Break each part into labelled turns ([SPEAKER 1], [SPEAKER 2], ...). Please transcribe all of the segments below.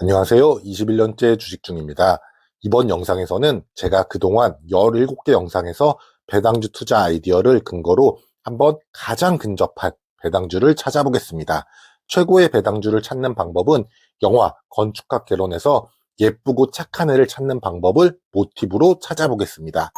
[SPEAKER 1] 안녕하세요. 21년째 주식 중입니다. 이번 영상에서는 제가 그동안 17개 영상에서 배당주 투자 아이디어를 근거로 한번 가장 근접한 배당주를 찾아보겠습니다. 최고의 배당주를 찾는 방법은 영화 건축학 개론에서 예쁘고 착한 애를 찾는 방법을 모티브로 찾아보겠습니다.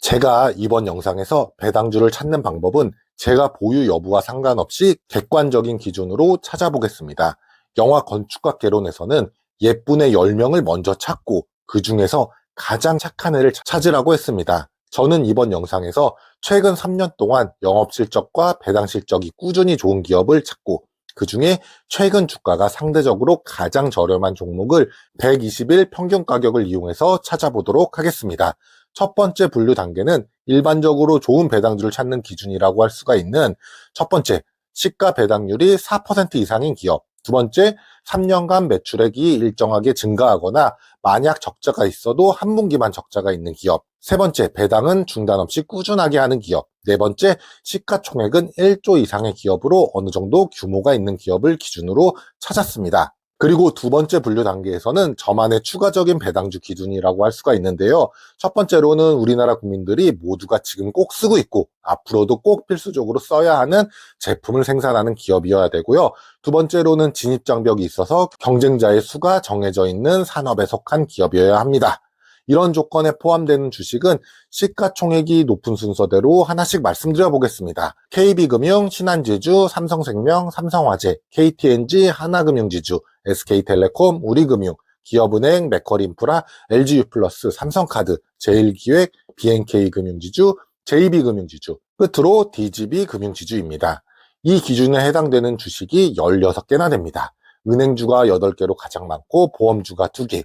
[SPEAKER 1] 제가 이번 영상에서 배당주를 찾는 방법은 제가 보유 여부와 상관없이 객관적인 기준으로 찾아보겠습니다. 영화 건축학 개론에서는 예쁜의 10명을 먼저 찾고 그 중에서 가장 착한 애를 찾으라고 했습니다. 저는 이번 영상에서 최근 3년 동안 영업 실적과 배당 실적이 꾸준히 좋은 기업을 찾고 그 중에 최근 주가가 상대적으로 가장 저렴한 종목을 120일 평균 가격을 이용해서 찾아보도록 하겠습니다. 첫 번째 분류 단계는 일반적으로 좋은 배당주를 찾는 기준이라고 할 수가 있는 첫 번째, 시가 배당률이 4% 이상인 기업. 두 번째, 3년간 매출액이 일정하게 증가하거나 만약 적자가 있어도 한 분기만 적자가 있는 기업. 세 번째, 배당은 중단 없이 꾸준하게 하는 기업. 네 번째, 시가총액은 1조 이상의 기업으로 어느 정도 규모가 있는 기업을 기준으로 찾았습니다. 그리고 두 번째 분류 단계에서는 저만의 추가적인 배당주 기준이라고 할 수가 있는데요. 첫 번째로는 우리나라 국민들이 모두가 지금 꼭 쓰고 있고 앞으로도 꼭 필수적으로 써야 하는 제품을 생산하는 기업이어야 되고요. 두 번째로는 진입 장벽이 있어서 경쟁자의 수가 정해져 있는 산업에 속한 기업이어야 합니다. 이런 조건에 포함되는 주식은 시가총액이 높은 순서대로 하나씩 말씀드려 보겠습니다. KB금융, 신한제주, 삼성생명, 삼성화재, KTNG, 하나금융지주, SK텔레콤, 우리금융, 기업은행, 메커리인프라, LG유플러스, 삼성카드, 제일기획, BNK금융지주, JB금융지주, 끝으로 DGB금융지주입니다. 이 기준에 해당되는 주식이 16개나 됩니다. 은행주가 8개로 가장 많고 보험주가 2개,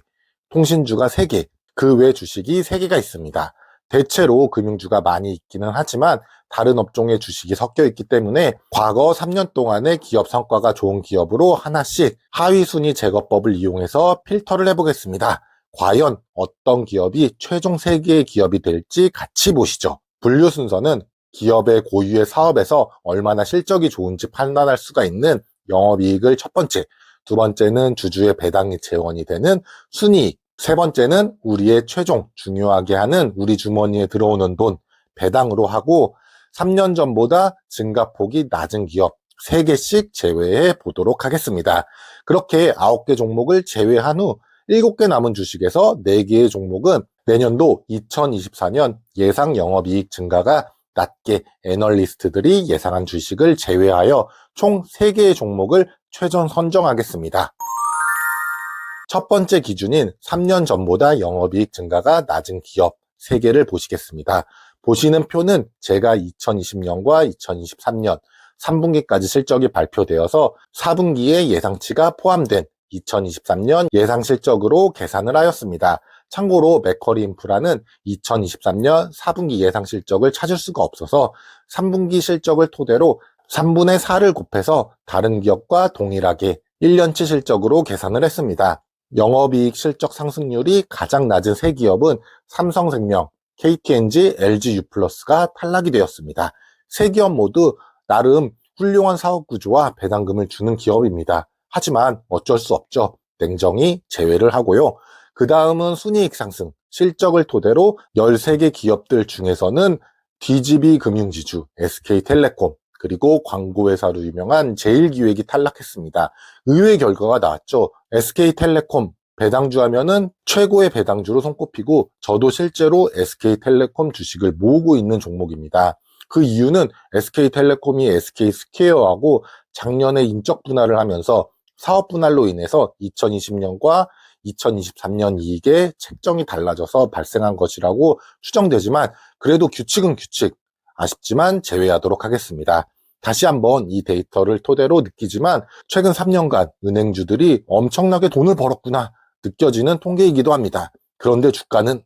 [SPEAKER 1] 통신주가 3개, 그 외 주식이 3개가 있습니다. 대체로 금융주가 많이 있기는 하지만 다른 업종의 주식이 섞여 있기 때문에 과거 3년 동안의 기업 성과가 좋은 기업으로 하나씩 하위 순위 제거법을 이용해서 필터를 해보겠습니다. 과연 어떤 기업이 최종 3개의 기업이 될지 같이 보시죠. 분류 순서는 기업의 고유의 사업에서 얼마나 실적이 좋은지 판단할 수가 있는 영업이익을 첫 번째, 두 번째는 주주의 배당이 재원이 되는 순이익, 세 번째는 우리의 최종 중요하게 하는 우리 주머니에 들어오는 돈 배당으로 하고 3년 전보다 증가폭이 낮은 기업 3개씩 제외해 보도록 하겠습니다. 그렇게 9개 종목을 제외한 후 7개 남은 주식에서 4개의 종목은 내년도 2024년 예상 영업이익 증가가 낮게 애널리스트들이 예상한 주식을 제외하여 총 3개의 종목을 최종 선정하겠습니다. 첫 번째 기준인 3년 전보다 영업이익 증가가 낮은 기업 3개를 보시겠습니다. 보시는 표는 제가 2020년과 2023년 3분기까지 실적이 발표되어서 4분기의 예상치가 포함된 2023년 예상 실적으로 계산을 하였습니다. 참고로 맥커리 인프라는 2023년 4분기 예상 실적을 찾을 수가 없어서 3분기 실적을 토대로 3분의 4를 곱해서 다른 기업과 동일하게 1년치 실적으로 계산을 했습니다. 영업이익 실적 상승률이 가장 낮은 세 기업은 삼성생명, KTNG, LG유플러스가 탈락이 되었습니다. 세 기업 모두 나름 훌륭한 사업 구조와 배당금을 주는 기업입니다. 하지만 어쩔 수 없죠. 냉정히 제외를 하고요. 그 다음은 순이익 상승, 실적을 토대로 13개 기업들 중에서는 DGB 금융지주, SK텔레콤, 그리고 광고회사로 유명한 제일기획이 탈락했습니다. 의외의 결과가 나왔죠. SK텔레콤 배당주 하면은 최고의 배당주로 손꼽히고 저도 실제로 SK텔레콤 주식을 모으고 있는 종목입니다. 그 이유는 SK텔레콤이 SK스퀘어하고 작년에 인적 분할을 하면서 사업 분할로 인해서 2020년과 2023년 이익의 책정이 달라져서 발생한 것이라고 추정되지만 그래도 규칙은 규칙, 아쉽지만 제외하도록 하겠습니다. 다시 한번 이 데이터를 토대로 느끼지만 최근 3년간 은행주들이 엄청나게 돈을 벌었구나 느껴지는 통계이기도 합니다. 그런데 주가는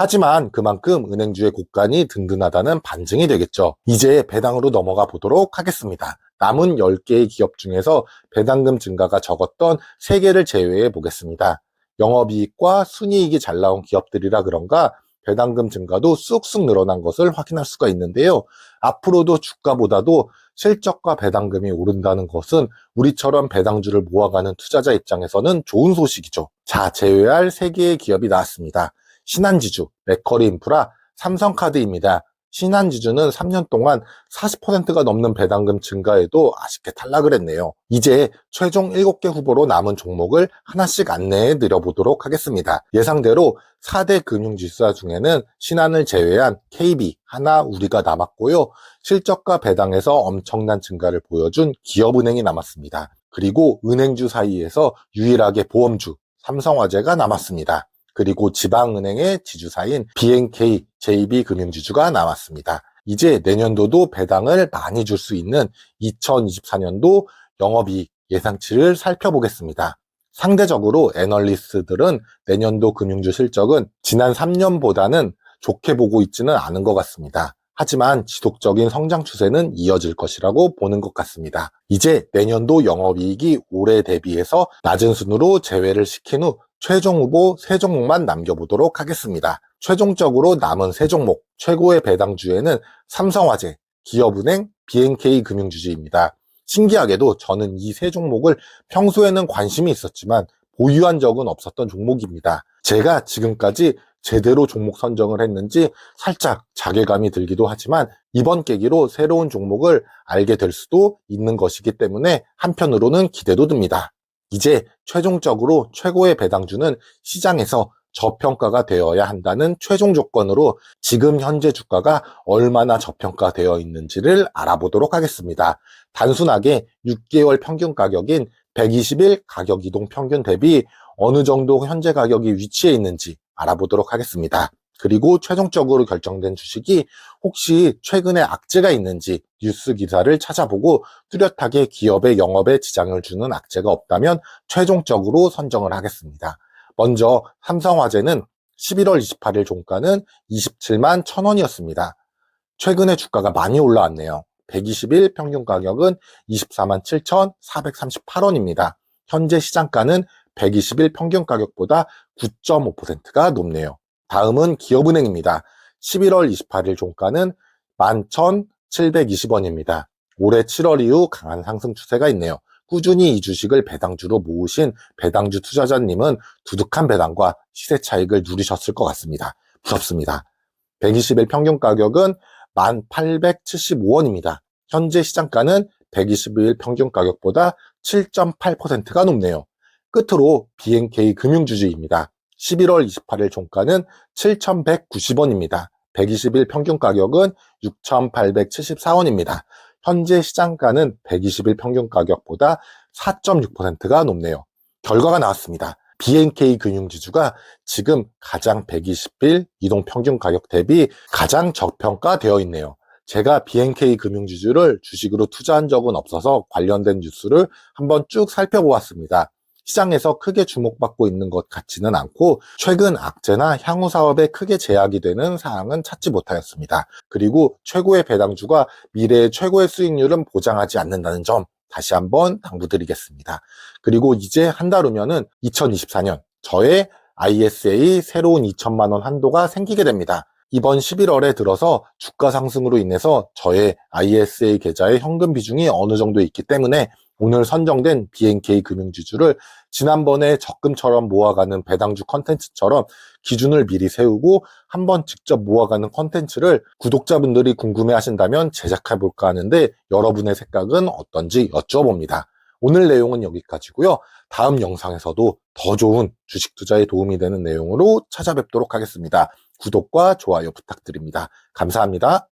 [SPEAKER 1] 하지만 그만큼 은행주의 곡간이 든든하다는 반증이 되겠죠. 이제 배당으로 넘어가 보도록 하겠습니다. 남은 10개의 기업 중에서 배당금 증가가 적었던 3개를 제외해 보겠습니다. 영업이익과 순이익이 잘 나온 기업들이라 그런가 배당금 증가도 쑥쑥 늘어난 것을 확인할 수가 있는데요. 앞으로도 주가보다도 실적과 배당금이 오른다는 것은 우리처럼 배당주를 모아가는 투자자 입장에서는 좋은 소식이죠. 자, 제외할 세 개의 기업이 나왔습니다. 신한지주, 맥커리 인프라, 삼성카드입니다. 신한지주는 3년 동안 40%가 넘는 배당금 증가에도 아쉽게 탈락을 했네요. 이제 최종 7개 후보로 남은 종목을 하나씩 안내해 드려보도록 하겠습니다. 예상대로 4대 금융지수사 중에는 신한을 제외한 KB, 하나, 우리가 남았고요. 실적과 배당에서 엄청난 증가를 보여준 기업은행이 남았습니다. 그리고 은행주 사이에서 유일하게 보험주, 삼성화재가 남았습니다. 그리고 지방은행의 지주사인 BNK JB금융지주가 나왔습니다. 이제 내년도도 배당을 많이 줄 수 있는 2024년도 영업이익 예상치를 살펴보겠습니다. 상대적으로 애널리스트들은 내년도 금융주 실적은 지난 3년보다는 좋게 보고 있지는 않은 것 같습니다. 하지만 지속적인 성장 추세는 이어질 것이라고 보는 것 같습니다. 이제 내년도 영업이익이 올해 대비해서 낮은 순으로 제외를 시킨 후 최종 후보 세 종목만 남겨보도록 하겠습니다. 최종적으로 남은 세 종목, 최고의 배당주에는 삼성화재, 기업은행, BNK 금융주주입니다. 신기하게도 저는 이 세 종목을 평소에는 관심이 있었지만 보유한 적은 없었던 종목입니다. 제가 지금까지 제대로 종목 선정을 했는지 살짝 자괴감이 들기도 하지만 이번 계기로 새로운 종목을 알게 될 수도 있는 것이기 때문에 한편으로는 기대도 듭니다. 이제 최종적으로 최고의 배당주는 시장에서 저평가가 되어야 한다는 최종 조건으로 지금 현재 주가가 얼마나 저평가되어 있는지를 알아보도록 하겠습니다. 단순하게 6개월 평균 가격인 120일 가격 이동 평균 대비 어느 정도 현재 가격이 위치해 있는지 알아보도록 하겠습니다. 그리고 최종적으로 결정된 주식이 혹시 최근에 악재가 있는지 뉴스 기사를 찾아보고 뚜렷하게 기업의 영업에 지장을 주는 악재가 없다면 최종적으로 선정을 하겠습니다. 먼저 삼성화재는 11월 28일 종가는 27만 1000원이었습니다. 최근에 주가가 많이 올라왔네요. 120일 평균 가격은 24만 7,438원입니다. 현재 시장가는 120일 평균 가격보다 9.5%가 높네요. 다음은 기업은행입니다. 11월 28일 종가는 11,720원입니다. 올해 7월 이후 강한 상승 추세가 있네요. 꾸준히 이 주식을 배당주로 모으신 배당주 투자자님은 두둑한 배당과 시세 차익을 누리셨을 것 같습니다. 부럽습니다. 120일 평균 가격은 1,875원입니다. 현재 시장가는 120일 평균 가격보다 7.8%가 높네요. 끝으로 BNK 금융주주입니다. 11월 28일 종가는 7,190원입니다. 120일 평균 가격은 6,874원입니다. 현재 시장가는 120일 평균 가격보다 4.6%가 높네요. 결과가 나왔습니다. BNK 금융지주가 지금 가장 120일 이동 평균 가격 대비 가장 저평가되어 있네요. 제가 BNK 금융지주를 주식으로 투자한 적은 없어서 관련된 뉴스를 한번 쭉 살펴보았습니다. 시장에서 크게 주목받고 있는 것 같지는 않고 최근 악재나 향후 사업에 크게 제약이 되는 사항은 찾지 못하였습니다. 그리고 최고의 배당주가 미래의 최고의 수익률은 보장하지 않는다는 점 다시 한번 당부드리겠습니다. 그리고 이제 한 달 후면은 2024년 저의 ISA 새로운 2천만 원 한도가 생기게 됩니다. 이번 11월에 들어서 주가 상승으로 인해서 저의 ISA 계좌의 현금 비중이 어느 정도 있기 때문에 오늘 선정된 BNK 금융지주를 지난번에 적금처럼 모아가는 배당주 컨텐츠처럼 기준을 미리 세우고 한번 직접 모아가는 컨텐츠를 구독자분들이 궁금해 하신다면 제작해볼까 하는데 여러분의 생각은 어떤지 여쭤봅니다. 오늘 내용은 여기까지고요. 다음 영상에서도 더 좋은 주식 투자에 도움이 되는 내용으로 찾아뵙도록 하겠습니다. 구독과 좋아요 부탁드립니다. 감사합니다.